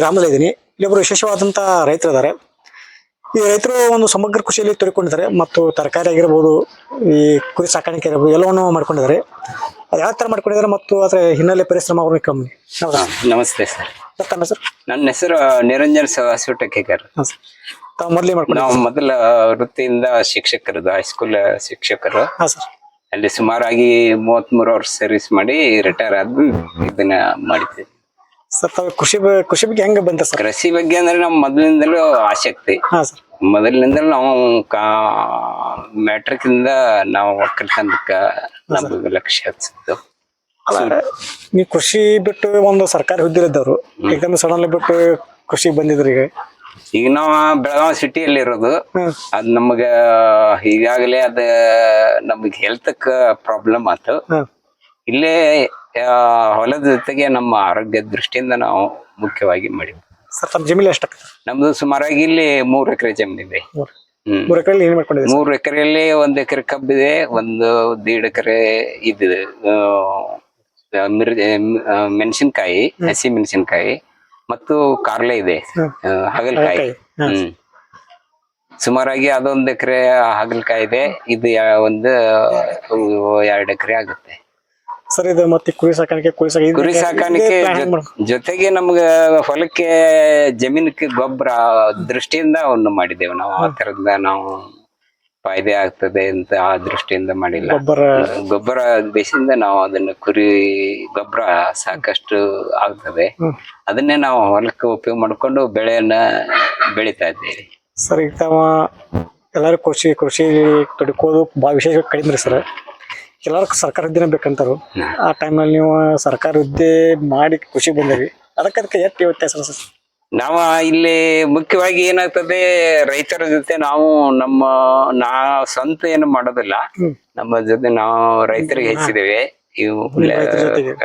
ಗ್ರಾಮದಲ್ಲಿದ್ದೀನಿ ಇಲ್ಲೊಬ್ಬರು ವಿಶೇಷವಾದಂಥ ರೈತರು ಇದ್ದಾರೆ ಈ ರೈತರು ಒಂದು ಸಮಗ್ರ ಕೃಷಿಯಲ್ಲಿ ತೊಡಿಕೊಂಡಿದ್ದಾರೆ. ಮತ್ತು ತರಕಾರಿ ಆಗಿರ್ಬೋದು ಈ ಕುರಿ ಸಾಕಾಣಿಕೆ ಆಗಿರ್ಬೋದು ಎಲ್ಲವನ್ನು ಮಾಡ್ಕೊಂಡಿದ್ದಾರೆ. ಅದು ಯಾವ ಥರ ಮಾಡ್ಕೊಂಡಿದ್ದಾರೆ ಮತ್ತು ಅದರ ಹಿನ್ನೆಲೆ ಪರಿಶ್ರಮ ಅವ್ರಿಗೆ ಕಮ್ಮಿ ಹೌದಾ? ನಮಸ್ತೆ ಸರ್. ತಮ್ಮ ಸರ್ ನನ್ನ ಹೆಸರು ನಿರಂಜನ್ ಸವಾಸುಟಕೇಕರ್ ಹಾಂ ಸರ್. ತಾವು ಮೊದಲೇ ಮಾಡ್ಕೊಂಡು ನಾವು ಮೊದಲ ವೃತ್ತಿಯಿಂದ ಶಿಕ್ಷಕರದು ಹೈಸ್ಕೂಲ್ ಶಿಕ್ಷಕರು. ಹಾಂ ಸರ್. ಅಲ್ಲಿ ಸುಮಾರಾಗಿ ಮೂವತ್ತ್ಮೂರು ವರ್ಷ ಸರ್ವಿಸ್ ಮಾಡಿ ರಿಟೈರ್ ಆದ್ಮೇಲೆ ಇದನ್ನ ಮಾಡಿದ್ವಿ. ಸರ್ ತಾವು ಕೃಷಿ ಬ- ಕೃಷಿ ಬಗ್ಗೆ ಹೆಂಗ ಬಂತ ಸರ್? ಕೃಷಿ ಬಗ್ಗೆ ಅಂದ್ರೆ ನಮ್ ಮೊದಲಿಂದಲೂ ಆಸಕ್ತಿ. ಹಾಂ ಸರ್. ಮೊದಲಿನಿಂದಲೂ ನಾವು ಕಾ ಮ್ಯಾಟ್ರಿಕ್ ಇಂದ ನಾವು ಒಕ್ಕಲ್ತನಕ್ಕ ನಮ್ಗೆ ಲಕ್ಷ್ಯ ಹಚ್ಚಿದ್ದು ನೀವು ಕೃಷಿ ಬಿಟ್ಟು ಒಂದು ಸರ್ಕಾರಿ ಹುದ್ದಿರಿದ್ದವ್ರು ಯಾಕಂದ್ರೆ ಸಡನ್ಲಿ ಬಿಟ್ಟು ಕೃಷಿ ಬಂದಿದ್ರಿ ಈಗ. ಈಗ ನಾವು ಬೆಳಗಾವಿ ಸಿಟಿಯಲ್ಲಿ ಇರೋದು. ಹ್ಮ್. ಅದ್ ನಮಗ ಈಗಾಗಲೇ ಅದ ನಮಗ್ ಹೆಲ್ತ್ ಪ್ರಾಬ್ಲಮ್ ಆತು. ಹಾಂ. ಇಲ್ಲೇ ಹೊಲದ ಜೊತೆಗೆ ನಮ್ಮ ಆರೋಗ್ಯ ದೃಷ್ಟಿಯಿಂದ ನಾವು ಮುಖ್ಯವಾಗಿ ಮಾಡಿದ್ವಿ ಸರ್ ತಮ್ಮ ಜಮೀನು ಎಷ್ಟಾಗ್ತದೆ ನಮ್ದು ಸುಮಾರಾಗಿ ಇಲ್ಲಿ ಮೂರ್ ಎಕರೆ ಜಮೀನಿದೆ ಮೂರು. ಮೂರು ಏನು ಮಾಡ್ಕೊಂಡಿದ್ದೀರಿ ಮೂರ್ ಎಕರೆಯಲ್ಲಿ ಒಂದ್ ಎಕರೆ ಕಬ್ಬಿದೆ ಒಂದು ದೀಡ್ ಎಕರೆ ಇದಿದೆ ಆ, ಮೆಣಸಿನ್ಕಾಯಿ ಹಸಿ ಮೆಣಸಿನ್ಕಾಯಿ ಮತ್ತು ಕಾರ್ಲೆ ಇದೆ. ಹಾಗಲಕಾಯಿ. ಹ್ಮ್. ಸುಮಾರಾಗಿ ಅದೊಂದ್ ಎಕರೆ ಹಾಗಲಕಾಯಿ ಇದೆ. ಇದು ಒಂದು ಎರಡು ಎಕರೆ ಆಗುತ್ತೆ. ಸರ್ ಇದು ಮತ್ತೆ ಕುರಿ ಸಾಕಾಣಿಕೆ ಕುರಿ ಸಾಕಾಣಿಕೆ. ಕುರಿ ಸಾಕಾಣಿಕೆ ಜೊತೆಗೆ ನಮ್ಗ ಹೊಲಕ್ಕೆ ಜಮೀನಕ್ಕೆ ಗೊಬ್ಬರ ದೃಷ್ಟಿಯಿಂದ ಅವನ್ನು ಮಾಡಿದ್ದೇವೆ ನಾವು. ಆ ತರದ ನಾವು ಫಾಯ್ದೆ ಆಗ್ತದೆ ಅಂತ ಆ ದೃಷ್ಟಿಯಿಂದ ಮಾಡಿಲ್ಲ. ಗೊಬ್ಬರ ಗೊಬ್ಬರ ಬೇಸಿಂದ ನಾವು ಅದನ್ನ ಕುರಿ ಗೊಬ್ಬರ ಸಾಕಷ್ಟು ಆಗ್ತದೆ. ಅದನ್ನೇ ನಾವು ಹೊಲಕ್ಕೆ ಉಪಯೋಗ ಮಾಡ್ಕೊಂಡು ಬೆಳೆಯನ್ನ ಬೆಳಿತಾ ಇದ್ದೇವೆ. ಸರ್ ಈಗ ತಾವ ಎಲ್ಲರೂ ಕೃಷಿ ಕೃಷಿ ತೊಡಕೋದು ಬಹಳ ವಿಶೇಷ ಕಡಿಮೆ ಸರ್. ಎಲ್ಲರೂ ಸರ್ಕಾರ ಹುದ್ದೆನೇ ಬೇಕಂತಾರು. ಆ ಟೈಮಲ್ಲಿ ನೀವು ಸರ್ಕಾರ ಹುದ್ದೆ ಮಾಡಿ ಖುಷಿ ಬಂದಿರಿ. ಅದಕ್ಕೆ ಅದಕ್ಕೆ ಎಷ್ಟು ವ್ಯತ್ಯಾಸ ಸರ್? ನಾವು ಇಲ್ಲಿ ಮುಖ್ಯವಾಗಿ ಏನಾಗ್ತದೆ ರೈತರ ಜೊತೆ ನಾವು ನಮ್ಮ ನಾ ಸ್ವಂತ ಏನು ಮಾಡೋದಿಲ್ಲ. ನಮ್ಮ ಜೊತೆ ನಾವು ರೈತರಿಗೆ ಹೆಚ್ಚಿದ್ದೇವೆ. ಇವು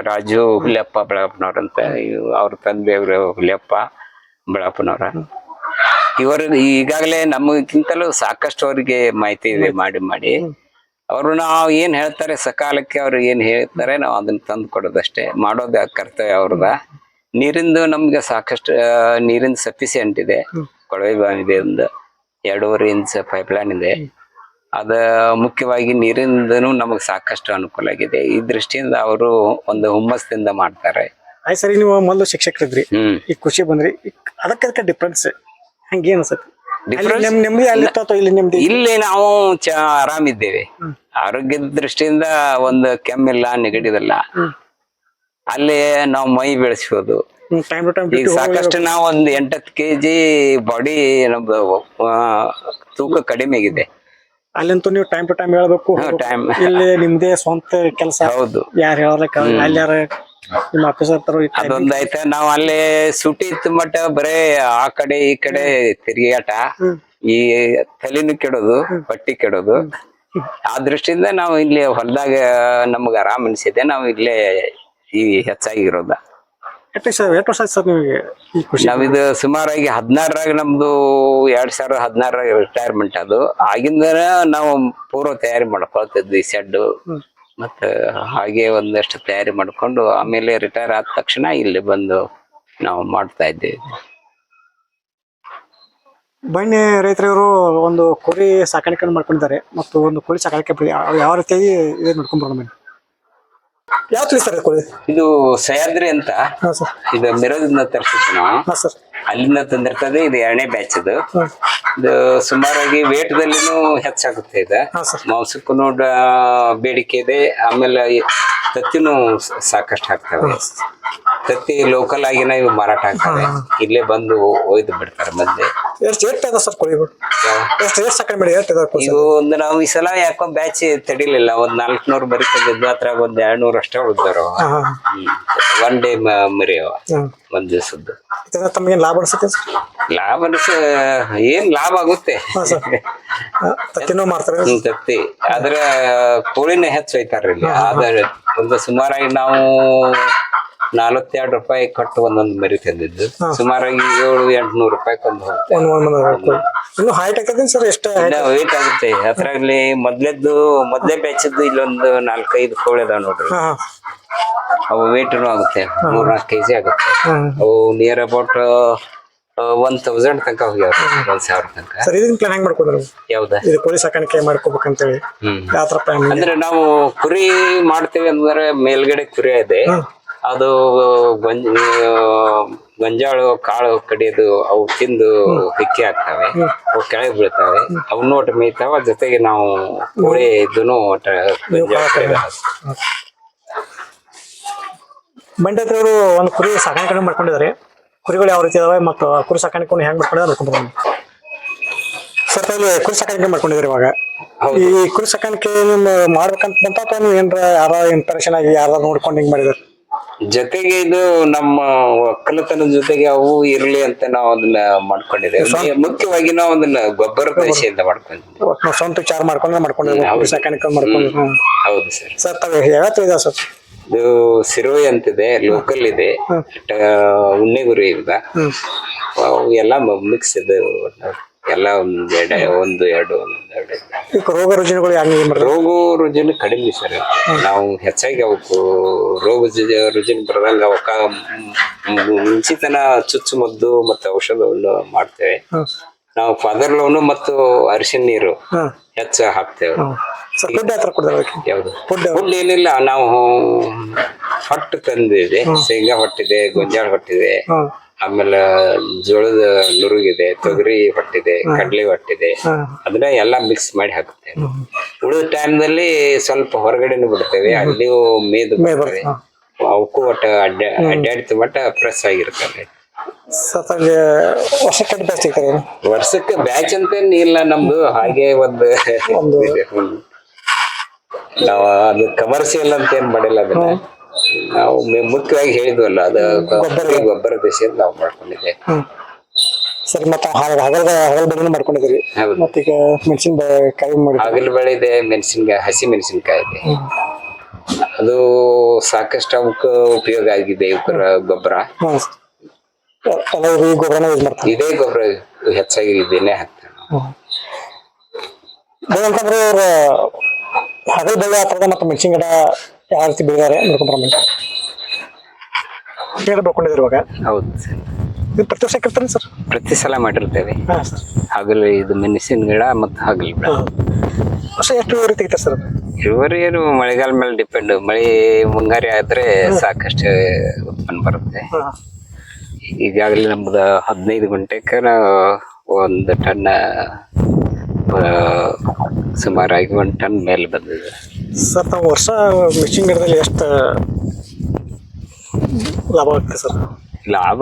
ರಾಜು ಹುಲಿಯಪ್ಪ ಬೆಳಪ್ಪನವ್ರಂತ ಇವು ಅವ್ರ ತಂದೆಯವರು ಹುಲಿಯಪ್ಪ ಬೆಳಪ್ಪನವ್ರ ಇವರು ಈಗಾಗಲೇ ನಮಗಿಂತಲೂ ಸಾಕಷ್ಟು ಅವರಿಗೆ ಮಾಹಿತಿ ಇದೆ ಮಾಡಿ ಮಾಡಿ. ಅವರು ನಾವು ಏನ್ ಹೇಳ್ತಾರೆ ಸಕಾಲಕ್ಕೆ ಅವ್ರು ಏನ್ ಹೇಳ್ತಾರೆ ನಾವು ಅದನ್ನ ತಂದು ಕೊಡೋದಷ್ಟೇ. ಮಾಡೋದು ಕರ್ತವ್ಯ ಅವ್ರದ ನೀರಿಂದು ನಮ್ಗೆ ಸಾಕಷ್ಟು ನೀರಿನ ಸಫಿಸಿಯೆಂಟ್ ಇದೆ. ಕೊಳವೆ ಬಾವಿ ಇದೆ ಒಂದು ಎರಡೂವರೆ ಇಂಚ್ ಪೈಪ್ ಲೈನ್ ಇದೆ ಅದ ಮುಖ್ಯವಾಗಿ ನೀರಿಂದನು ನಮಗೆ ಸಾಕಷ್ಟು ಅನುಕೂಲ ಆಗಿದೆ. ಈ ದೃಷ್ಟಿಯಿಂದ ಅವರು ಒಂದು ಹುಮ್ಮಸ್ದಿಂದ ಮಾಡ್ತಾರೆ. ಆಯ್ತು ಸರಿ ನೀವು ಮೊದಲು ಶಿಕ್ಷಕರಿದ್ರಿ. ಈ ಈಗ ಖುಷಿ ಬಂದ್ರಿ ಅದಕ್ಕೆ ಡಿಫ್ರೆನ್ಸ್ ಹಂಗೇನು ಅನ್ಸತ್ತೆ? ಅಥವಾ ಇಲ್ಲಿ. ನಾವು ಆರಾಮಿದ್ದೇವೆ. ಆರೋಗ್ಯದ ದೃಷ್ಟಿಯಿಂದ ಒಂದು ಕೆಮ್ಮಿಲ್ಲ ನೆಗಡಿದಲ್ಲ ಅಲ್ಲಿ ನಾವು ಮೈ ಬೆಳೆಸಬಹುದು ಈಗ ಸಾಕಷ್ಟು ನಾವು ಒಂದ್ ಎಂಟತ್ತು ಕೆಜಿ ಬಾಡಿ ನಮ್ದು ತೂಕ ಕಡಿಮೆ ಆಗಿದೆ. ಅಲ್ಲಂತೂ ನೀವು ಟೈಮ್ ಟು ಟೈಮ್ ಹೇಳ್ಬೇಕು. ಇಲ್ಲಿ ನಿಮ್ದೇ ಸ್ವಂತ ಕೆಲಸ. ಹೌದು. ಯಾರು ಹೇಳಕ್ ಅಲ್ಲಿ ಯಾರ ನಿಮ್ಮ ಆಫೀಸರ್ ತರ ಅದೊಂದ್ ಐತೆ ನಾವ್ ಅಲ್ಲಿ ಸುಟಿ ಇತ್ತು ಮಟ್ಟ ಬರೇ ಆ ಕಡೆ ಈ ಕಡೆ ತಿರುಗಾಟ ಈ ತಲೆನೂ ಕೆಡೋದು ಪಟ್ಟಿ ಕೆಡೋದು. ಆ ದೃಷ್ಟಿಯಿಂದ ನಾವು ಇಲ್ಲಿ ಹೊಲದಾಗ ನಮ್ಗೆ ಆರಾಮ್ ಅನಿಸಿದೆ ನಾವು ಇಲ್ಲೇ ಈ ಹೆಚ್ಚಾಗಿರೋದ. ಎಷ್ಟು ಸರ್ ಎಷ್ಟು ವರ್ಷ ಆಯ್ತು ಸರ್ ನಿಮಗೆ ಈ ಖುಷಿ ನಾವಿದು ಸುಮಾರಾಗಿ ಹದಿನಾರರಾಗ ನಮ್ದು ಎರಡ್ ಸಾವಿರದ ಹದಿನಾರರಾಗ ರಿಟೈರ್ಮೆಂಟ್ ಅದು. ಆಗಿಂದ ನಾವು ಪೂರ್ವ ತಯಾರಿ ಮಾಡ್ಕೊಳ್ತಿದ್ವಿ ಶೆಡ್ ಮತ್ತ ಹಾಗೆ ಒಂದಷ್ಟು ತಯಾರಿ ಮಾಡ್ಕೊಂಡು ಆಮೇಲೆ ರಿಟೈರ್ ಆದ ತಕ್ಷಣ ಇಲ್ಲಿ ಬಂದು ನಾವು ಮಾಡ್ತಾ ಇದ್ದೇವೆ. ಬನ್ನಿ ರೈತರವರು ಒಂದು ಕುರಿ ಸಾಕಾಣಿಕೆ ಮಾಡ್ಕೊಂಡಿದ್ದಾರೆ. ಮತ್ತು ಒಂದು ಕುರಿ ಸಾಕಾಣಿಕೆ ಯಾವ- ಯಾವ ರೀತಿಯಾಗಿ ಇದು ನೋಡ್ಕೊಂಡ್ ಬರೋಣ ಬನ್ನಿ. ಯಾವ ತಿಳಿ ಸರ್ ಕುರಿ ಇದು ಸಹ್ಯಾದ್ರಿ ಅಂತ. ಹಾಂ ಸರ್. ಇದು ಮಿರೋದಿಂದ ತರಿಸಿದ್ದು ನಾವು. ಹಾಂ ಸರ್. ಅಲ್ಲಿಂದ ತಂದಿರ್ತದೆ ಇದು ಎರಡನೇ ಬ್ಯಾಚ್ ಇದು. ಹಾಂ. ಇದು ಸುಮಾರಾಗಿ ವೇಟ್ ದಲ್ಲಿನೂ ಹೆಚ್ಚಾಗುತ್ತೆ ಇದು. ಹಾಂ ಸರ್. ಮಾಂಸಕ್ಕೂ ನೋಡ ಬೇಡಿಕೆ ಇದೆ ಆಮೇಲೆ ತತ್ತಿನೂ ಸಾಕಷ್ಟು ಹಾಕ್ತವೆ ತತ್ತಿ ಲೋಕಲ್ ಆಗಿನ ಇವು ಮಾರಾಟ ಆಗ್ತದೆ ಇಲ್ಲೇ ಬಂದು ಒಯ್ದು ಬಿಡ್ತಾರೆ ಮಂದಿ. ಎಷ್ಟು ಎಷ್ಟು ಅದ ಸರ್ ಕುರಿಗಳು ಎಷ್ಟು ಮಾಡಿ ಎಷ್ಟು ಅದ ಕುರಿ ಒಂದು ನಾವು ಈ ಸಲ ಯಾಕೋ ಬ್ಯಾಚ್ ತಡಿಲಿಲ್ಲ. ಒಂದ್ ನಾಲ್ಕುನೂರು ಮರಿ ತಂದಿದ್ದು ಅದ್ರಾಗ ಒಂದ್ ಎರಡ್ನೂರು ಅಷ್ಟೇ ಉಳಿದಾರ ಒನ್ ಡೇ ಮರಿ ಒಂದು ದಿವಸದ್ದು. ತಮಗೆ ಲಾಭ ಅನಿಸುತ್ತೆ ಲಾಭ ಅನಿಸ ಏನ್ ಲಾಭ ಆಗುತ್ತೆ. ತತ್ತಿನೂ ಮಾಡ್ತಾರೆ. ತತ್ತಿ. ಆದ್ರೆ ಕೋಳಿನೇ ಹೆಚ್ಚು ಒಯ್ತಾರ್ರಿ ಇಲ್ಲಿ. ಆದ್ರೆ ಒಂದು ಸುಮಾರಾಗಿ ನಾವು ನಲವತ್ತೆರಡು ರೂಪಾಯಿ ಕೊಟ್ಟು ಒಂದೊಂದು ಮರಿ ತಂದಿದ್ದು. ಸುಮಾರಾಗಿ ಏಳು ಎಂಟುನೂರು ರೂಪಾಯಿ ಕೊಂದು ಹೋಗುತ್ತೆ. ಒಂದು ಒಂದು ಇನ್ನು ಹೈಟ್ ಹಾಕಿದ್ದೀನಿ ಸರ್ ಎಷ್ಟು? ವೇಟ್ ಆಗುತ್ತೆ. ಅದ್ರಲ್ಲಿ ಮೊದ್ಲೆದ್ದು ಮೊದ್ಲೇ ಬೆಚ್ಚದ್ದು ಇಲ್ಲೊಂದು ನಾಲ್ಕೈದು ಕೋಳಿ ಅದಾವ ನೋಡ್ರಿ. ಅವು ವೇಟ್ನು ಆಗುತ್ತೆ. ಮೂರ್ನಾಲ್ಕು ಕೆ ಜಿ ಆಗುತ್ತೆ ಅವು ನಿಯರ್ ಅಬೌಟ್ ಒನ್ ತೌಸಂಡ್ ತನಕ ಹೋಗ್ಯಾವ ಒಂದ್ ಸಾವಿರ ತನಕ. ಸರ್ ಇದನ್ನ ಪ್ಲಾನ್ ಹೆಂಗ್ ಹೌದಾ ನೀವು? ಯಾವ್ದ? ಇದು ಕೋಳಿ ಸಾಕಾಣಿಕೆ ಹೇಳಿ ಯಾವ ತರ ಪ್ಲಾನ್ ಅಂದ್ರೆ ನಾವು ಕುರಿ ಮಾಡ್ತೇವೆ ಅಂದ್ರೆ ಮೇಲ್ಗಡೆ ಕುರಿ ಇದೆ. ಅದು ಗಂಜಾಳು ಗೊಂಜಾಳು ಕಾಳು ಕಡಿಯೋದು ಅವು ತಿಂದು ಹಿಕ್ಕಿ ಹಾಕ್ತವೆ. ಅವು ಕೆಳಗೆ ಬೀಳ್ತವೆ. ಅವು ಒಟ್ಟು ಮೇಯ್ತಾವ. ಜೊತೆಗೆ ನಾವು ಕೋಳಿ ಇದನ್ನು ಮಂಡ್ಯದವರು ಅವರು ಒಂದು ಕುರಿ ಸಾಕಾಣಿಕೆ ಮಾಡ್ಕೊಂಡಿದ್ದಾರೆ. ಕುರಿಗಳು ಯಾವ ರೀತಿ ಇದಾವೆ ಮತ್ತು ಕುರಿ ಸಾಕಾಣಿಕೆ ಹೆಂಗ್ ಮಾಡ್ಕೊಂಡಿದ್ದಾರೆ ನೋಡ್ಕೊಂಡು ಸರ್ ತಾವು ಕುರಿ ಸಾಕಾಣಿಕೆ ಮಾಡ್ಕೊಂಡಿದ್ದಾರೆ ಇವಾಗ. ಈ ಕುರಿ ಸಾಕಾಣಿಕೆ ಮಾಡ್ಬೇಕಂತ ಏನ್ರ ಯಾರ ಇಂಪ್ರೆಷನ್ ಆಗಿ ಯಾರು ನೋಡ್ಕೊಂಡು ಹಿಂಗ್ ಮಾಡಿದಾರೆ? ಜೊತೆಗೆ ಇದು ನಮ್ಮ ಒಕ್ಕಲತನದ ಜೊತೆಗೆ ಅವು ಇರ್ಲಿ ಅಂತ ನಾವು ಅದನ್ನ ಮಾಡ್ಕೊಂಡಿದ್ದೇವೆ. ಮುಖ್ಯವಾಗಿ ನಾವು ಅದನ್ನ ಗೊಬ್ಬರ ಕೃಷಿಯಿಂದ ಮಾಡ್ಕೊಂಡಿದ್ದೇವೆ. ಒಟ್ಟು ನಾವು ಸ್ವಂತ ವಿಚಾರ ಮಾಡ್ಕೊಂಡು ಮಾಡ್ಕೊಂಡು ಸಾಕಾಣಿಕೆ ಮಾಡ್ಕೊಂಡು. ಹೌದು ಸರ್. ಸರ್ ತಾವು ಯಾವತ್ತು ಇದೆ ಸರ್? ಇದು ಸಿರೋಯಿ ಅಂತಿದೆ ಲೋಕಲ್ ಇದೆ. ಉಣ್ಣೆಗುರಿ ಇದೆ. ಎಲ್ಲ ಮಿಕ್ಸ್ ಇದೆ ಎಲ್ಲ ಒಂದ್ ಎಡೆ ಒಂದು ಎರಡು ಒಂದ್ ಎರಡು. ಈಗ ರೋಗ ರುಜಿನಗಳು ರೋಗ ರುಜಿನ ಕಡಿಮೆ ಸರ್. ನಾವು ಹೆಚ್ಚಾಗಿ ಅವಕ್ಕೆ ರೋಗ ರುಜಿ- ರುಜಿನ ಬರದಂಗ ಅವಕ್ಕ ಮ್- ಮುಂಚಿತನ ಚುಚ್ಚುಮದ್ದು ಮತ್ತೆ ಔಷಧವನ್ನು ಮಾಡ್ತೇವೆ. ನಾವು ಫಾದರ್ ಲೋನು ಮತ್ತು ಅರಿಶಿನ ನೀರು ಹೆಚ್ಚು ಹಾಕ್ತೇವೆ. ಸರ್ ಫುಡ್ ಯಾವ ಕೊಡ್ತಾರೆ ಅದಕ್ಕೆ ಯಾವುದು? ಫುಡ್ ಫುಡ್ ಏನಿಲ್ಲ ನಾವು ಹೊಟ್ಟು ತಂದಿದೆ. ಶೇಂಗಾ ಹೊಟ್ಟಿದೆ ಗೊಂಜಾಳ ಹೊಟ್ಟಿದೆ. ಆಮೇಲೆ ಜೋಳದ ನುರುಗಿದೆ ತೊಗರಿ ಹೊಟ್ಟಿದೆ ಕಡಲೆ ಹೊಟ್ಟಿದೆ ಅದನ್ನ ಎಲ್ಲಾ ಮಿಕ್ಸ್ ಮಾಡಿ ಹಾಕುತ್ತೆ ಉಳಿದ ಟೈಮ್ದಲ್ಲಿ ಸ್ವಲ್ಪ ಹೊರಗಡೆನೂ ಬಿಡ್ತೇವೆ. ಅಲ್ಲಿಯೂ ಮೇದು ಬರ್ತವೆ. ಅವಕ್ಕೂ ಒಟ್ಟ ಅಡ್ಡ ಅಡ್ಡಾಡ್ತು ಮಟ್ಟ ಪ್ರೆಸ್ ಆಗಿರ್ತವೆ ವರ್ಷಕ್ಕೆ ಬ್ಯಾಚ್? ವರ್ಷಕ್ಕೆ ಬ್ಯಾಚ್ ಅಂತ ಇಲ್ಲ ನಮ್ದು. ಹಾಗೆ ಒಂದು. ನಾವು ಅದು ಕಮರ್ಷಿಯಲ್ ಅಂತ ಏನ್ ಮಾಡಿಲ್ಲ ಅದನ್ನ. ನಾವು ಮೆ- ಮುಖ್ಯವಾಗಿ ಹೇಳಿದ್ವಲ್ಲ ಅದು ಗೊಬ್ಬರ. ಗೊಬ್ಬರ ಅಂತ ನಾವು ಮಾಡ್ಕೊಂಡಿದ್ದೆ. ಹ್ಮ್. ಸರಿ ಮತ್ತೆ ಹಗಲ್ ಹಗಲ್ ಬೆಳೆ ಬೆಳೆನೂ ಮಾಡ್ಕೊಂಡಿದ್ದೀರಿ ಹೌದು. ಮತ್ತೀಗ ಮೆಣಸಿನ ಕಾಯಿ ಮಾಡಿ ಹಗಲ್ ಬೆಳೆ ಇದೆ ಮೆಣಸಿನ್ಕಾಯಿ ಹಸಿ ಮೆಣಸಿನ್ಕಾಯಿ ಇದೆ. ಅದು ಸಾಕಷ್ಟು ಅವಕ್ಕೆ ಉಪಯೋಗ ಆಗಿದೆ ಇವರ ಗೊಬ್ಬರ. ಹಾಂ ಎಲ್ಲ ಈ ಗೊಬ್ಬರನ ಯೂಸ್ ಮಾಡ್ತಾರೆ. ಇದೇ ಗೊಬ್ಬರ ಹೆಚ್ಚಾಗಿ ಇದೇನೆ ಹಾಕ್ತೇವೆ ನಾವು. ಬೆಳೆ ಅಂತಂದ್ರೆ ಇವ್ರು ಹಗಲ್ ಬೆಳೆ ಅಥವಾ ಮತ್ತೆ ಮೆಣಸಿನ ಗಿಡ ಯಾವ ರೀತಿ ಬೆಳೆದಾರೆ ಗಿಡ ಬೆಳ್ಕೊಂಡಿದ್ದೀರಿ ಇವಾಗ? ಹೌದು. ಸರ್ ಇದು ಪ್ರತಿ ವರ್ಷ ಇರ್ತಾರೆ ಸರ್? ಪ್ರತಿ ಸಲ ಮಾಡಿರ್ತೇವೆ. ಹಾಂ ಸರ್. ಹಗಲು ಇದು ಮೆಣಸಿನ ಗಿಡ ಮತ್ತು ಹಗಲು ಹಾಂ. ವರ್ಷ ಎಷ್ಟು ಇಳುವರಿ ತೆಗಿತಾರೆ ಸರ್ ಇಳುವರಿ ಏನು ಮಳೆಗಾಲ ಮೇಲೆ ಡಿಪೆಂಡ್. ಮಳೆ ಮುಂಗಾರಿ ಆದ್ರೆ ಸಾಕಷ್ಟು ಉತ್ಪನ್ನ ಬರುತ್ತೆ. ಹಾಂ. ಈಗಾಗಲೇ ನಮ್ದು ಹದಿನೈದು ಗಂಟೆಗೆ ನಾವು ಒಂದು ಟನ್ ಸುಮಾರು ಐದು ಒಂದು ಟನ್ ಮೇಲೆ ಬಂದಿದೆ. ಸರ್ ತಾವು ವರ್ಷ ಮಿಷಿನ್ ಗಿಡದಲ್ಲಿ ಎಷ್ಟು ಲಾಭ ಆಗ್ತದೆ ಸರ್? ಲಾಭ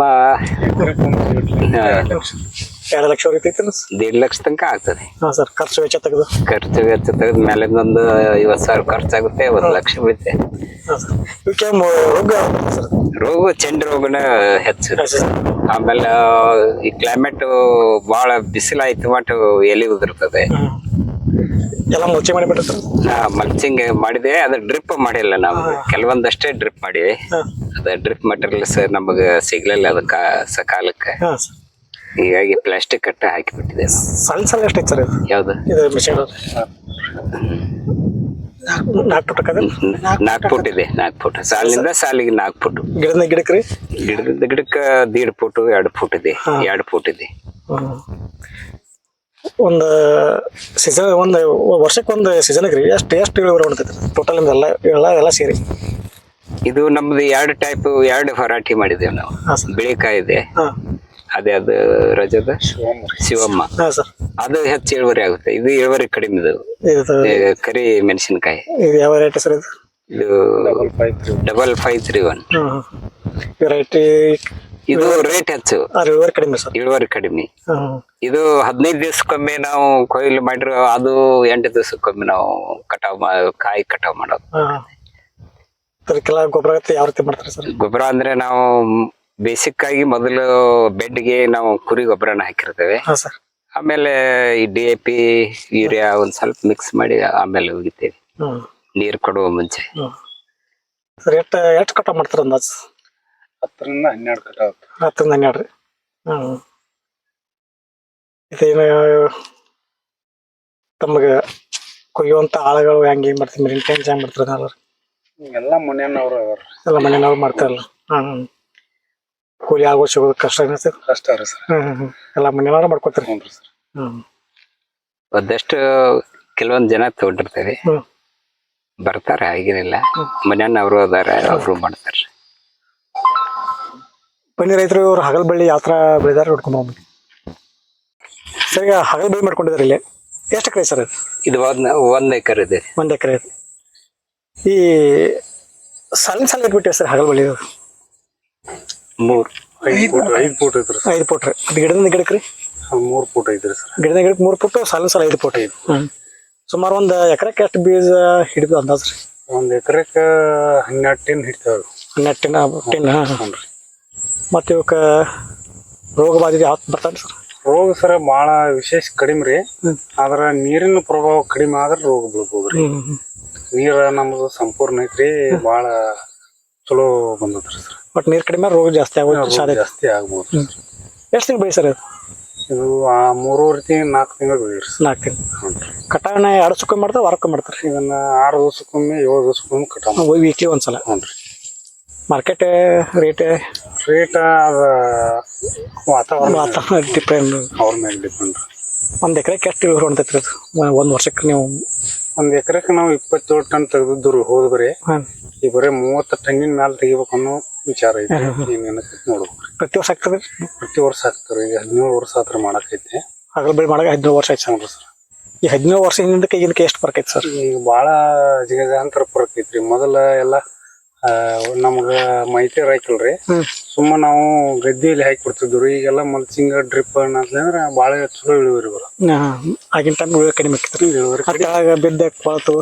ಎರಡು ಲಕ್ಷ. ತೆಗಿತಾರೆ ದೇಡ್ ಲಕ್ಷ ತನಕ ಆಗ್ತದೆ. ಹಾಂ ಸರ್ ಖರ್ಚು ವೆಚ್ಚ ತೆಗೆದು? ಖರ್ಚು ವೆಚ್ಚ ತೆಗೆದು ಮೇಲೆ ಒಂದು ಐವತ್ತು ಸಾವಿರ ಖರ್ಚಾಗುತ್ತೆ ಒಂದು ಲಕ್ಷ ಬೀಳುತ್ತೆ ಇವಕ್ಕೆ ರೋಗ ಸರ್? ರೋಗ ಚೆಂಡು ರೋಗನ ಹೆಚ್ಚು ಆಮೇಲೆ ಈ ಕ್ಲೈಮೇಟ್ ಬಹಳ ಬಿಸಿಲಾಯ್ತು ಮಟ್ಟು ಎಲೆ ಉದುರ್ತದೆ. ಎಲ್ಲ ಮುಚ್ಚೆ ಮಾಡಿಬಿಟ್ಟು ಮಲ್ಚಿಂಗ್ ಮಾಡಿದೆ. ಅದ ಡ್ರಿಪ್ ಮಾಡಿಲ್ಲ ನಾವು. ಕೆಲವೊಂದಷ್ಟೇ ಡ್ರಿಪ್ ಮಾಡಿವಿ ಅದ ಡ್ರಿಪ್ ಮಟೀರಿಯಲ್ಸ್ ನಮಗೆ ಸಿಗ್ಲಿಲ್ಲ ಅದಕ್ಕೆ ಸಕಾಲಕ್ಕೆ ಹೀಗಾಗಿ ಪ್ಲಾಸ್ಟಿಕ್ ಕಟ್ಟ ಹಾಕಿಬಿಟ್ಟಿದೆ. ಸಣ್ಣ ಸಣ್ಣ ಎಷ್ಟು ಐತೆ ಸರ್ ಯಾವ್ದು? ಇದು ಮಿಷನ್ ನಾಲ್ಕು ಫುಟ್ ನಾಲ್ಕು ಫುಟ್ ಇದೆ ನಾಲ್ಕು ಫುಟ್ ಸಾಲಿನಿಂದ ಸಾಲಿಗೆ ನಾಲ್ಕು ಫುಟ್ ಗಿಡದ ಗಿಡಕ್ಕೆ ರೀ? ಗಿಡದ ಗಿಡಕ್ಕೆ ದೀಡ್ ಫುಟ್ ಎರಡು ಫುಟ್ ಇದೆ. ಎರಡು ಫುಟ್ ಇದೆ. ಒಂದು ಸೀಸನ್ ಒಂದು ವರ್ಷಕ್ಕೆ ಒಂದು ಸೀಸನ್ಗೆ ರೀ ಎಷ್ಟು ಎಷ್ಟು ಇಳುವರಿ ಹೊಡ್ತೈತೆ ಟೋಟಲ್ ಎಲ್ಲ ಎಲ್ಲ ಎಲ್ಲ ಸೇರಿ. ಇದು ನಮ್ದು ಎರಡು ಟೈಪ್ ಎರಡು ಹೊರಾಟಿ ಮಾಡಿದ್ದೇವೆ ನಾವು. ಹಾಂ ಸರ್ ಬಿಳಿಕಾಯಿ ಇದೆ. ಹಾಂ. ಅದೇ ಅದು ರಜದ? ಶಿವಮ್ಮ. ಹಾಂ ಸರ್ ಅದು ಹೆಚ್ಚು ಇಳುವರಿ ಆಗುತ್ತೆ. ಇದು ಇಳುವರಿ ಕಡಿಮೆ ಇದು. ಇದು ಇದು ಕರಿ ಮೆಣಸಿನಕಾಯಿ. ಇದು ಯಾವ ವೆರೈಟಿ ಸರ್ ಇದು? ಇದು ಡಬಲ್ ಫೈವ್ ತ್ರೀ ಒನ್ ಹ್ಞೂ ವೆರೈಟಿ ಇದು ರೇಟ್ ಹೆಚ್ಚು. ಇಳುವರಿ ಕಡಿಮೆ ಸರ್. ಇಳುವರಿ ಕಡಿಮೆ. ಇದು ಹದಿನೈದು ದಿವಸಕ್ಕೊಮ್ಮೆ ನಾವು ಕೊಯ್ಲು ಮಾಡಿರೋ ಅದು ಎಂಟು ದಿವಸಕ್ಕೊಮ್ಮೆ ನಾವು ಕಟಾವ್ ಮಾ ಕಾಯಿ ಕಟಾವ್ ಮಾಡೋದು. ಅದಕ್ಕೆಲ್ಲ ಗೊಬ್ಬರ ಯಾವ ರೀತಿ ಮಾಡ್ತಾರೆ ಸರ್? ಗೊಬ್ಬರ ಅಂದ್ರೆ ನಾವು ಬೇಸಿಕ್ ಆಗಿ ಮೊದಲು ಬೆಡ್ಗೆ ನಾವು ಕುರಿ ಗೊಬ್ಬರನ ಹಾಕಿರ್ತೇವೆ. ಹಾಂ ಸರ್. ಆಮೇಲೆ ಈ ಡಿ ಎ ಪಿ ಯೂರಿಯಾ ಒಂದ್ ಸ್ವಲ್ಪ ಮಿಕ್ಸ್ ಮಾಡಿ ಆಮೇಲೆ ಒಗಿತೇವೆ ನೀರ್ ನೀರು ಕೊಡುವ ಮುಂಚೆ. ಎಷ್ಟು ಕಟಾವ್ ಮಾಡ್ತಾರೆ ಅಂದಾಜು? ಹತ್ತರಿಂದ ಹನ್ನೆರಡು ಕಟಾವ್ ಹತ್ತರಿಂದ ಹನ್ನೆರಡು. ರೀ ಹ್ಞೂ ಇದೇನು ತಮಗೆ ಕೊಯ್ಯುವಂಥ ಆಳುಗಳು ಹೆಂಗೆ ಏನು ಮಾಡ್ತೀವಿ ಮೇಂಟೆನ್ಸ್ ಹೆಂಗೆ ಮಾಡ್ತಾರೆ ಅಲ್ಲ ರೀ ಎಲ್ಲ ಮನೆಯವ್ರು ಅವ್ರ ಎಲ್ಲ ಮನೆಯವ್ರು ಮಾಡ್ತಾರಲ್ಲ. ಹ್ಮ್ ಕೂಲಿ ಆಗೋ ಸಿಗೋದು ಕಷ್ಟ ಅನಿಸ್ತದೆ ಕಷ್ಟ ರೀ ಸರ್. ಹ್ಞೂ ಹ್ಮ್ ಹ್ಮ್. ಎಲ್ಲ ಮನೆಯವ್ರು ಮಾಡ್ಕೊತಾರೆ. ಹ್ಞೂ ರೀ ಸರ್. ಹ್ಞೂ ಒಂದಷ್ಟು ಕೆಲವೊಂದು ಜನ ತಗೊಂಡಿರ್ತೀವಿ ಹ್ಞೂ ಬರ್ತಾರೆ ಈಗೇನಿಲ್ಲ ಮನೆಯವ್ರು ಅದಾರ ಅವರು ಮಾಡ್ತಾರ. ಬನ್ನಿ ರೈತರು ಇವರು ಹಗಲ್ ಬಳ್ಳಿ ಯಾವ ಥರ ಬೆಳೆದಾರೆ ನೋಡ್ಕೊಂಡು ಹೋಗ್ಬೇಕು ಸರ್ ಈಗ ಹಗಲ್ ಬಳ್ಳಿ ಮಾಡ್ಕೊಂಡಿದ್ದಾರೆ ಇಲ್ಲಿ. ಎಷ್ಟು ಎಕರೆ ಸರ್ ಅದು? ಇದು ಒಂದ್ ಒಂದ್ ಎಕರೆ ಇದೆ. ಒಂದು ಎಕರೆ ಈ ಸಾಲಿನ ಸಾಲ ಇಟ್ಬಿಟ್ಟಿವೆ ಸರ್ ಹಗಲ್ ಬಳ್ಳಿ ಮೂರು ಐದು ಫೂಟ್ ಐದು ಫೂಟ್ ಐತ್ರಿ ಐದು ಫುಟ್ ರೀ. ಅದು ಗಿಡದಿಂದ ಗಿಡಕ್ಕೆ ರೀ? ಮೂರು ಫೂಟ್ ಐತ್ರಿ ಸರ್. ಗಿಡದಿಂದ ಗಿಡಕ್ಕೆ ಮೂರು ಫೋಟೋ ಸಾಲಿನ ಸಾಲ ಐದು ಫೂಟ್. ಐತಿ ಸುಮಾರು ಒಂದು ಎಕರೆಕ್ಕೆ ಎಷ್ಟು ಬೀಜ ಹಿಡಿದು ಅಂದಾಜು ರೀ? ಒಂದ್ ಎಕರೆಕ ಹನ್ನೆರಡು ಟಿನ್ ಹಿಡ್ತಾವ್ರಿ. ಹನ್ನೆರಡು ಟಿನ್ ಟಿನ್ ಹ್ಞೂ ರೀ. ಮತ್ತು ಇವಕ್ಕೆ ರೋಗ ಬಾಧಿತ ಯಾವ್ದು ಬರ್ತಾನೆ ಸರ್. ರೋಗ ಸರ ಭಾಳ ವಿಶೇಷ ಕಡಿಮೆ ರೀ. ಆದ್ರೆ ನೀರಿನ ಪ್ರಭಾವ ಕಡಿಮೆ ಆದ್ರೆ ರೋಗ ಬೀಳ್ಬೋದು ರೀ ನೀರ ನಮ್ದು ಸಂಪೂರ್ಣ ಐತ್ರಿ ಬಹಳ ಚಲೋ ಬಂದದ್ರಿ ಸರ್. ಬಟ್ ನೀರು ಕಡಿಮೆ ರೋಗ ಜಾಸ್ತಿ ಸಾಧ್ಯ ಜಾಸ್ತಿ ಆಗ್ಬೋದು ಎಷ್ಟು ತಿಂಗಳು ಬೆಳಿ ಸರ್ ಇದು? ಆ ಮೂರುವರೆ ತಿಂಗಳು ನಾಲ್ಕು ತಿಂಗಳು ಬೆಳೀರಿ ಸರ್. ನಾಲ್ಕು ತಿಂಗಳು. ಕಟಾವನ್ನ ಎರಡು ಸುಕ್ಕ ಮಾಡ್ತಾರೆ ವಾರಕ್ಕೆ ಮಾಡ್ತಾರೆ? ಇದನ್ನ ಆರು ದಿವಸಕ್ಕೊಮ್ಮೆ ಏಳು ದಿವಸಕ್ಕೊಮ್ಮೆ ಕಟಾವ್ ವೀಕ್ಲಿ ಒಂದ್ಸಲ. ಹ್ಞೂ ರೀ. ಮಾರ್ಕೆಟ್ ರೇಟ್ ರೇಟ್ ಅದ ವಾತಾವರಣ. ವಾತಾವರಣ ಡಿಪೆಂಡ್ ಅವ್ರ ಮೇಲೆ ಡಿಪೆಂಡ್ ಒಂದು ಎಕರೆಗೆ ಎಷ್ಟು ಇಳುವರಿ ಹೊಂಟೈತ್ರಿ ಅದು? ಒಂದು ವರ್ಷಕ್ಕೆ ನೀವು ಒಂದ್ ಎಕರೆಗೆ ನಾವು ಇಪ್ಪತ್ತೇಳು ಟನ್ ತೆಗೆದಿದ್ದು ಹೋದ್ ಬರೀ. ಹಾಂ. ಈ ಬರೀ ಮೂವತ್ತು ಟನ್ನಿನ ಮೇಲೆ ತೆಗಿಬೇಕು ಅನ್ನೋ ವಿಚಾರ ಐತಿ. ಏನೇನು ನೋಡ್ಬೇಕು ಪ್ರತಿ ವರ್ಷ ಆಗ್ತದೆ ಪ್ರತಿ ವರ್ಷ ಆಗ್ತಾರೆ ಈಗ ಹದಿನೇಳು ವರ್ಷ ಹತ್ರ ಮಾಡಕೈತಿ ಹಗಲು ಬೆಳೆ ಮಾಡಕ್ಕೆ ಹದಿನೇಳು ವರ್ಷ ಆಯ್ತು ಸರ್. ಸರ್ ಈ ಹದಿನೇಳು ವರ್ಷ ಹಿಂದಕ್ಕೆ ಈಗಿನಕ್ಕೆ ಎಷ್ಟು ಬರ್ತೈತೆ ಸರ್? ಈಗ ಭಾಳ ಜಿಗಜಾಂತರ ಬರ್ಕೈತ್ರಿ ಐತ್ರಿ. ಮೊದಲ ಎಲ್ಲ ನಮ್ಗ ಮಾಹಿತಿ ಹಾಕಿಲ್ರಿ ಸುಮ್ಮ ನಾವು ಗದ್ದೆಯಲ್ಲಿ ಹಾಕಿ ಕೊಡ್ತಿದ್ರು. ರೀ ಈಗೆಲ್ಲ ಮಲ್ಚಿಂಗ್ ಡ್ರಿಪ್ ಅಂತಂದ್ರೆ ಬಾಳ ಚಲೋ ಇಳುವರಿ ಬರೋ ಆಗಿನ ಟೈಮ್ ಕಡಿಮೆ ಇಳುವರಿ ಬಿದ್ದ ಕೊಳತು.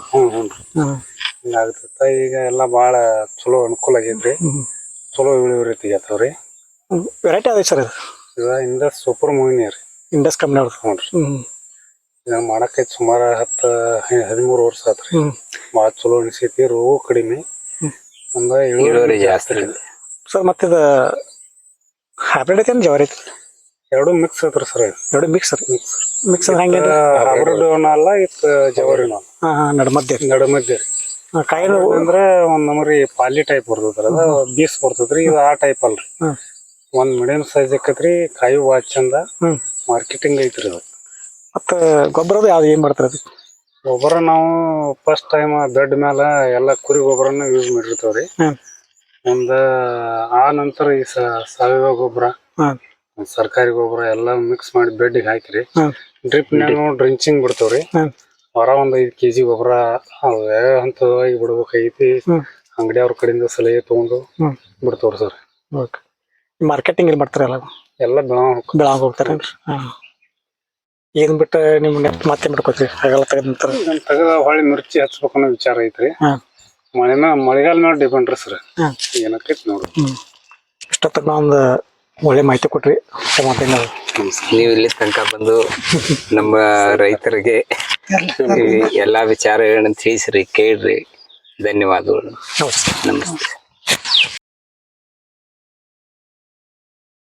ರೀ ಈಗ ಎಲ್ಲ ಬಾಳ ಚಲೋ ಅನುಕೂಲ ಆಗೈತ್ರಿ. ಚಲೋ ಇಳುವರಿ ತೆಗಿತಾವ್ರಿ ವೆರೈಟಿ ಅದ ಸರ್ ಇದು ಇಂಡಸ್ ಸೂಪರ್ ಮೂವಿನ ರೀ. ಇಂಡಸ್ ಕಂಪ್ನಿ ಅವ್ರದ್ದು ಹ್ಞೂ ರೀ. ಹ್ಮ್ ಇದನ್ನ ಮಾಡಕೈತಿ ಸುಮಾರು ಹತ್ತು ಹದಿಮೂರು ವರ್ಷ ಆತ್ರಿ. ಬಾಳ ಭಾಳ ಚಲೋ ಅನಿಸೈತಿ. ರೋಗ ಕಡಿಮೆ. ಅಂದ ಇಳುವರಿ ಜಾಸ್ತಿ ಇದೆ. ಸರ್ ಮತ್ತೆ ಇದು ಹೈಬ್ರಿಡ್ ಐತೆ ಜವರಿ ಐತಿ ಎರಡು ಮಿಕ್ಸ್ ಐತ್ರಿ ಸರ್ ಎರಡು ಮಿಕ್ಸ್ ರೀ? ಮಿಕ್ಸ್ ಮಿಕ್ಸ್ ಹಂಗೆ ಹೈಬ್ರಿಡ್ ಅಲ್ಲ ಇತ್ತು ಜವರಿನ ಹಾಂ ಹಾಂ ನಡು ಮಧ್ಯ ರೀ. ನಡು ಮಧ್ಯೆ ರೀ. ಹಾಂ ಅಂದ್ರೆ ಒಂದ್ ನಮರಿ ಪಾಲಿ ಟೈಪ್ ಬರ್ತದ್ರಿ ಅದ ಬೀಸ್ ಬರ್ತದ್ರಿ ಇದು ಆ ಟೈಪ್ ಅಲ್ರಿ. ಒಂದ್ ಮೀಡಿಯಂ ಸೈಜ್ ಆಕತ್ರಿ ಕಾಯಿ ವಾಚ್ ಚಂದ ಮಾರ್ಕೆಟಿಂಗ್ ಐತ್ರಿ ಅದು. ಮತ್ತೆ ಗೊಬ್ಬರದ ಯಾವ್ದು ಏನ್ ಮಾಡ್ತಾರೆ ಗೊಬ್ಬರ ನಾವು ಫಸ್ಟ್ ಟೈಮ್ ಬೆಡ್ ಮ್ಯಾಲ ಎಲ್ಲ ಕುರಿ ಗೊಬ್ಬರನ ಯೂಸ್ ಮಾಡಿರ್ತಾವ್ರಿ. ರೀ ಒಂದ ಆ ನಂತರ ಈ ಸ- ಸಾವಯವ ಗೊಬ್ಬರ ಸರ್ಕಾರಿ ಗೊಬ್ಬರ ಎಲ್ಲ ಮಿಕ್ಸ್ ಮಾಡಿ ಬೆಡ್ಗೆ ಹಾಕಿರಿ. ಡ್ರಿಪ್ ಡ್ರಿಂಚಿಂಗ್ ಬಿಡ್ತಾವ್ರಿ. ರೀ ವಾರ ಒಂದ್ ಐದ್ ಕೆಜಿ ಗೊಬ್ಬರ ಅವೇ ಹಂತವಾಗಿ ಬಿಡ್ಬೇಕಾಗೈತಿ. ಹ್ಮ್ ಅಂಗಡಿ ಅವ್ರ ಕಡೆಯಿಂದ ಸಲಹೆ ತಗೊಂಡು ಬಿಡ್ತಾವ್ರಿ ಸರ್. ಓಕೆ. ಮಾರ್ಕೆಟಿಂಗ್ ಇಲ್ಲಿ ಮಾಡ್ತಾರೆ ಎಲ್ಲ ಬೆಳ ಬೆಳಗ್ಗೆ ಹೋಗ್ತಾರೆ ಹಾಂ. ಏನು ಬಿಟ್ಟ ನಿಮ್ಮ ನೆಟ್ ಮತ್ತೆ ಮಾಡ್ಕೋತೀರಿ? ಹಾಗೆಲ್ಲ ತೆಗೆದ ನಂತರ? ತೆಗೆದ ಹೊಳ್ಳಿ ಮಿರ್ಚಿ ಹಚ್ಬೇಕು ಅನ್ನೋ ವಿಚಾರ ಐತ್ರಿ. ಹಾಂ. ಮಳೆನ ಮಳೆಗಾಲ ಮೇಲೆ ಡಿಪೆಂಡ್ ರೀ ಸರ್. ಹಾಂ. ಏನಕ್ಕೈತಿ ನೋಡ್ರಿ ಹ್ಞೂ ಇಷ್ಟೊತ್ತಕ್ಕೆ ಒಂದು ಒಳ್ಳೆ ಮಾಹಿತಿ ಕೊಟ್ರಿ. ನೀವ್ ನಾವು ನೀವು ಇಲ್ಲಿ ತನಕ ಬಂದು ನಮ್ಮ ರೈತರಿಗೆ ಎಲ್ಲಾ ವಿಚಾರಗಳನ್ನ ತಿಳಿಸ್ರಿ ಕೇಳ್ರಿ. ಧನ್ಯವಾದಗಳು. ನಮಸ್ತೆ. ನಮಸ್ತೆ.